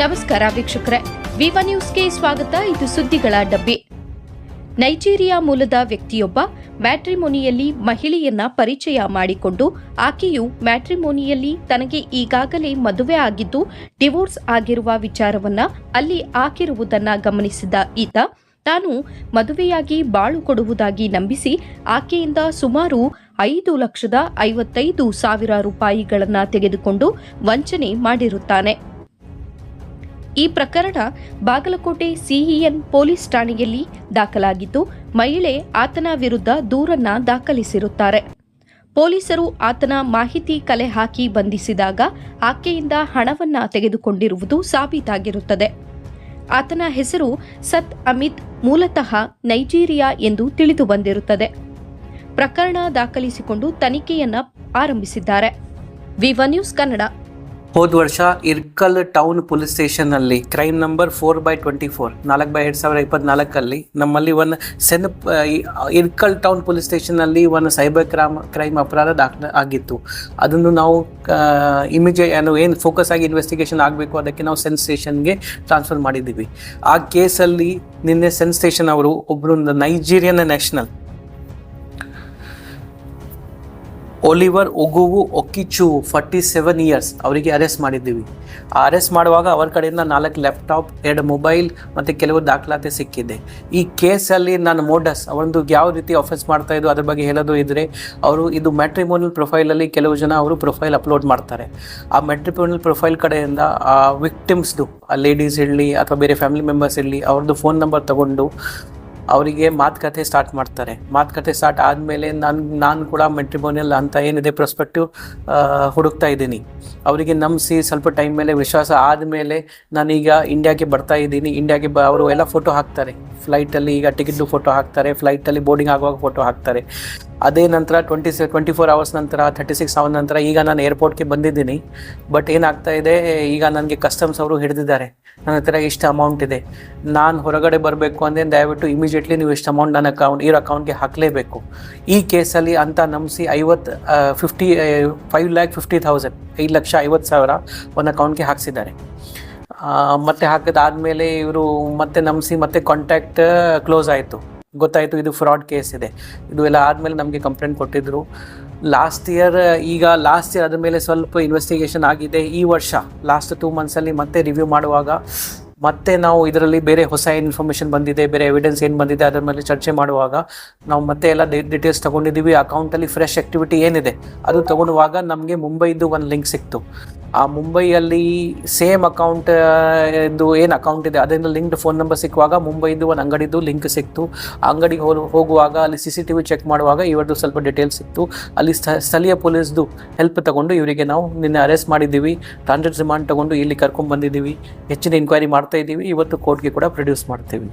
ನಮಸ್ಕಾರ ವೀಕ್ಷಕರೇ. ವಿವ ನ್ಯೂಸ್ಗೆ ಸ್ವಾಗತ. ಇದು ಸುದ್ದಿಗಳ ಡಬ್ಬಿ. ನೈಜೀರಿಯಾ ಮೂಲದ ವ್ಯಕ್ತಿಯೊಬ್ಬ ಮ್ಯಾಟ್ರಿಮೋನಿಯಲ್ಲಿ ಮಹಿಳೆಯನ್ನ ಪರಿಚಯ ಮಾಡಿಕೊಂಡು ಆಕೆಯು ಮ್ಯಾಟ್ರಿಮೋನಿಯಲ್ಲಿ ತನಗೆ ಈಗಾಗಲೇ ಮದುವೆ ಆಗಿದ್ದು, ಡಿವೋರ್ಸ್ ಆಗಿರುವ ವಿಚಾರವನ್ನ ಅಲ್ಲಿ ಹಾಕಿರುವುದನ್ನ ಗಮನಿಸಿದ ಈತ, ತಾನು ಮದುವೆಯಾಗಿ ಬಾಳು ಕೊಡುವುದಾಗಿ ನಂಬಿಸಿ ಆಕೆಯಿಂದ ಸುಮಾರು ಐದು ಲಕ್ಷದ ಐವತ್ತೈದು ಸಾವಿರ ರೂಪಾಯಿಗಳನ್ನು ತೆಗೆದುಕೊಂಡು ವಂಚನೆ ಮಾಡಿರುತ್ತಾನೆ. ಈ ಪ್ರಕರಣ ಬಾಗಲಕೋಟೆ ಸಿಇಎನ್ ಪೊಲೀಸ್ ಠಾಣೆಯಲ್ಲಿ ದಾಖಲಾಗಿದ್ದು, ಮಹಿಳೆ ಆತನ ವಿರುದ್ಧ ದೂರನ್ನ ದಾಖಲಿಸಿರುತ್ತಾರೆ. ಪೊಲೀಸರು ಆತನ ಮಾಹಿತಿ ಕಲೆ ಹಾಕಿ ಬಂಧಿಸಿದಾಗ ಆಕೆಯಿಂದ ಹಣವನ್ನ ತೆಗೆದುಕೊಂಡಿರುವುದು ಸಾಬೀತಾಗಿರುತ್ತದೆ. ಆತನ ಹೆಸರು ಸತ್ ಅಮಿತ್, ಮೂಲತಃ ನೈಜೀರಿಯಾ ಎಂದು ತಿಳಿದು ಬಂದಿರುತ್ತದೆ. ಪ್ರಕರಣ ದಾಖಲಿಸಿಕೊಂಡು ತನಿಖೆಯನ್ನ ಆರಂಭಿಸಿದ್ದಾರೆ. Viva news Kannada. ಹೋದ ವರ್ಷ ಇರ್ಕಲ್ ಟೌನ್ ಪೊಲೀಸ್ ಸ್ಟೇಷನ್ ಅಲ್ಲಿ crime number four by twenty four, ನಾಲ್ಕು ಬೈ ಎರಡು ಸಾವಿರದ ಇಪ್ಪತ್ನಾಲ್ಕಲ್ಲಿ ನಮ್ಮಲ್ಲಿ ಒಂದು CEN Irkal town police station ಅಲ್ಲಿ ಒಂದು ಸೈಬರ್ ಕ್ರೈಮ್ ಕ್ರೈಮ್ ಅಪರಾಧ ದಾಖಲೆ ಆಗಿತ್ತು. ಅದನ್ನು ನಾವು ಇಮಿಜೆ, ಏನು ಏನು ಫೋಕಸ್ ಆಗಿ ಇನ್ವೆಸ್ಟಿಗೇಷನ್ ಆಗಬೇಕು ಅದಕ್ಕೆ ನಾವು ಸೆನ್ಸ್ ಸ್ಟೇಷನ್ಗೆ ಟ್ರಾನ್ಸ್ಫರ್ ಮಾಡಿದ್ದೀವಿ. ಆ ಕೇಸಲ್ಲಿ ನಿನ್ನೆ ಸೆನ್ಸ್ ಸ್ಟೇಷನ್ ಅವರು ಒಬ್ಬರು Nigerian national Oliver, ಉಗುವು ಒಕ್ಕಿಚು forty seven years ಅವರಿಗೆ ಅರೆಸ್ಟ್ ಮಾಡಿದ್ದೀವಿ. ಆ ಅರೆಸ್ಟ್ ಮಾಡುವಾಗ ಅವರ ಕಡೆಯಿಂದ ನಾಲ್ಕು ಲ್ಯಾಪ್ಟಾಪ್ ಎರಡು ಮೊಬೈಲ್ ಮತ್ತು ಕೆಲವು ದಾಖಲಾತಿ ಸಿಕ್ಕಿದೆ. ಈ ಕೇಸಲ್ಲಿ ನಾನು ಮೋಡಸ್ ಅವರೊಂದು ಯಾವ ರೀತಿ ಆಫೆನ್ಸ್ ಮಾಡ್ತಾ ಇದ್ದು ಅದ್ರ ಬಗ್ಗೆ ಹೇಳೋದು ಇದ್ದರೆ ಅವರು ಇದು ಮ್ಯಾಟ್ರಿಮೋನಿಯಲ್ ಪ್ರೊಫೈಲಲ್ಲಿ ಕೆಲವು ಜನ ಅವರು ಪ್ರೊಫೈಲ್ ಅಪ್ಲೋಡ್ ಮಾಡ್ತಾರೆ. ಆ ಮ್ಯಾಟ್ರಿಮೋನಿಯಲ್ ಪ್ರೊಫೈಲ್ ಕಡೆಯಿಂದ ಆ ವಿಕ್ಟಿಮ್ಸ್ದು ಆ ಲೇಡೀಸ್ ಇರಲಿ ಅಥವಾ ಬೇರೆ ಫ್ಯಾಮಿಲಿ ಮೆಂಬರ್ಸ್ ಇರಲಿ, ಅವ್ರದ್ದು ಫೋನ್ ನಂಬರ್ ತಗೊಂಡು ಅವರಿಗೆ ಮಾತುಕತೆ ಸ್ಟಾರ್ಟ್ ಮಾಡ್ತಾರೆ. ಮಾತುಕತೆ ಸ್ಟಾರ್ಟ್ ಆದಮೇಲೆ ನಾನು ನಾನು ಕೂಡ ಮೆಟ್ರಿಮೋನಿಯಲ್ ಅಂತ ಏನಿದೆ ಪ್ರೊಸ್ಪೆಕ್ಟಿವ್ ಹುಡುಕ್ತಾ ಇದ್ದೀನಿ. ಅವರಿಗೆ ನಂಬಿಸಿ ಸ್ವಲ್ಪ ಟೈಮ್ ಮೇಲೆ ವಿಶ್ವಾಸ ಆದಮೇಲೆ ನಾನೀಗ ಇಂಡಿಯಾಗೆ ಬರ್ತಾ ಇದ್ದೀನಿ. ಇಂಡಿಯಾಗೆ ಬ, ಅವರು ಎಲ್ಲ ಫೋಟೋ ಹಾಕ್ತಾರೆ. ಫ್ಲೈಟಲ್ಲಿ ಈಗ ಟಿಕೆಟ್ದು ಫೋಟೋ ಹಾಕ್ತಾರೆ. ಫ್ಲೈಟಲ್ಲಿ ಬೋರ್ಡಿಂಗ್ ಆಗುವಾಗ ಫೋಟೋ ಹಾಕ್ತಾರೆ. ಅದೇ ನಂತರ ಟ್ವೆಂಟಿ ಸಿ ಟ್ವೆಂಟಿ ಫೋರ್ ಅವರ್ಸ್ ನಂತರ ಥರ್ಟಿ ಸಿಕ್ಸ್ ಅವರ್ ನಂತರ ಈಗ ನಾನು ಏರ್ಪೋರ್ಟ್ಗೆ ಬಂದಿದ್ದೀನಿ. ಬಟ್ ಏನಾಗ್ತಾ ಇದೆ, ಈಗ ನನಗೆ ಕಸ್ಟಮ್ಸ್ ಅವರು ಹಿಡಿದಿದ್ದಾರೆ. ನನ್ನ ಹತ್ರ ಇಷ್ಟು ಅಮೌಂಟ್ ಇದೆ. ನಾನು ಹೊರಗಡೆ ಬರಬೇಕು ಅಂದರೆ ದಯವಿಟ್ಟು ಇಮಿಡಿಯೇಟ್ಲಿ ನೀವು ಇಷ್ಟು ಅಮೌಂಟ್ ನನ್ನ ಅಕೌಂಟ್ ಇರೋ ಅಕೌಂಟ್ಗೆ ಹಾಕಲೇಬೇಕು. ಈ ಕೇಸಲ್ಲಿ ಅಂತ ನಂಬಿಸಿ ಐವತ್ತು fifty five lakh fifty thousand ಐದು ಲಕ್ಷ ಐವತ್ತು ಸಾವಿರ ಒಂದು ಅಕೌಂಟ್ಗೆ ಹಾಕ್ಸಿದ್ದಾರೆ. ಮತ್ತೆ ಹಾಕಿದಾದ್ಮೇಲೆ ಇವರು ಮತ್ತೆ ನಂಬಿಸಿ ಮತ್ತೆ ಕಾಂಟ್ಯಾಕ್ಟ್ ಕ್ಲೋಸ್ ಆಯಿತು. ಗೊತ್ತಾಯಿತು, ಇದು ಫ್ರಾಡ್ ಕೇಸ್ ಇದೆ. ಇದು ಎಲ್ಲ ಆದಮೇಲೆ ನಮಗೆ ಕಂಪ್ಲೇಂಟ್ ಕೊಟ್ಟಿದ್ದರು ಲಾಸ್ಟ್ ಇಯರ್ ಈಗ ಲಾಸ್ಟ್ ಇಯರ್ ಅದ್ರ ಮೇಲೆ ಸ್ವಲ್ಪ ಇನ್ವೆಸ್ಟಿಗೇಷನ್ ಆಗಿದೆ. ಈ ವರ್ಷ ಲಾಸ್ಟ್ ಟೂ ಮಂತ್ಸಲ್ಲಿ ಮತ್ತೆ ರಿವ್ಯೂ ಮಾಡುವಾಗ ಮತ್ತೆ ನಾವು ಇದರಲ್ಲಿ ಬೇರೆ ಹೊಸ ಇನ್ಫಾರ್ಮೇಶನ್ ಬಂದಿದೆ, ಬೇರೆ ಎವಿಡೆನ್ಸ್ ಏನು ಬಂದಿದೆ ಅದರ ಮೇಲೆ ಚರ್ಚೆ ಮಾಡುವಾಗ ನಾವು ಮತ್ತೆ ಎಲ್ಲ ಡೀಟೇಲ್ಸ್ ತಗೊಂಡಿದ್ದೀವಿ. ಅಕೌಂಟಲ್ಲಿ ಫ್ರೆಶ್ ಆಕ್ಟಿವಿಟಿ ಏನಿದೆ, ಅದು ತಗೊಳ್ಳುವಾಗ ನಮಗೆ ಮುಂಬೈದು ಒಂದು ಲಿಂಕ್ ಸಿಕ್ತು. ಆ ಮುಂಬೈಯಲ್ಲಿ ಸೇಮ್ ಅಕೌಂಟ್ ಇದು ಏನು ಅಕೌಂಟ್ ಇದೆ, ಅದರಿಂದ ಲಿಂಕ್ಡ್ ಫೋನ್ ನಂಬರ್ ಸಿಕ್ಕುವಾಗ ಮುಂಬೈದು ಒಂದು ಅಂಗಡಿದು ಲಿಂಕ್ ಸಿಕ್ತು. ಅಂಗಡಿಗೆ ಹೋಗ್- ಹೋಗುವಾಗ ಅಲ್ಲಿ C C T V check ಮಾಡುವಾಗ ಇವ್ರದ್ದು ಸ್ವಲ್ಪ ಡೀಟೇಲ್ಸ್ ಸಿಕ್ತು. ಅಲ್ಲಿ ಸ್ಥ ಸ್ಥಳೀಯ ಪೊಲೀಸ್ದು ಹೆಲ್ಪ್ ತಗೊಂಡು ಇವರಿಗೆ ನಾವು ನಿನ್ನೆ ಅರೆಸ್ಟ್ ಮಾಡಿದ್ದೀವಿ. ಟ್ರಾನ್ಸಿಟ್ ರಿಮಾಂಡ್ ತಗೊಂಡು ಇಲ್ಲಿ ಕರ್ಕೊಂಡು ಬಂದಿದ್ದೀವಿ. ಹೆಚ್ಚಿನ ಇನ್ಕ್ವೈರಿ ಮಾಡ್ತಾ ಇದ್ದೀವಿ ಇವತ್ತು ಕೋರ್ಟ್ಗೆ ಕೂಡ ಪ್ರೊಡ್ಯೂಸ್ ಮಾಡ್ತೀವಿ.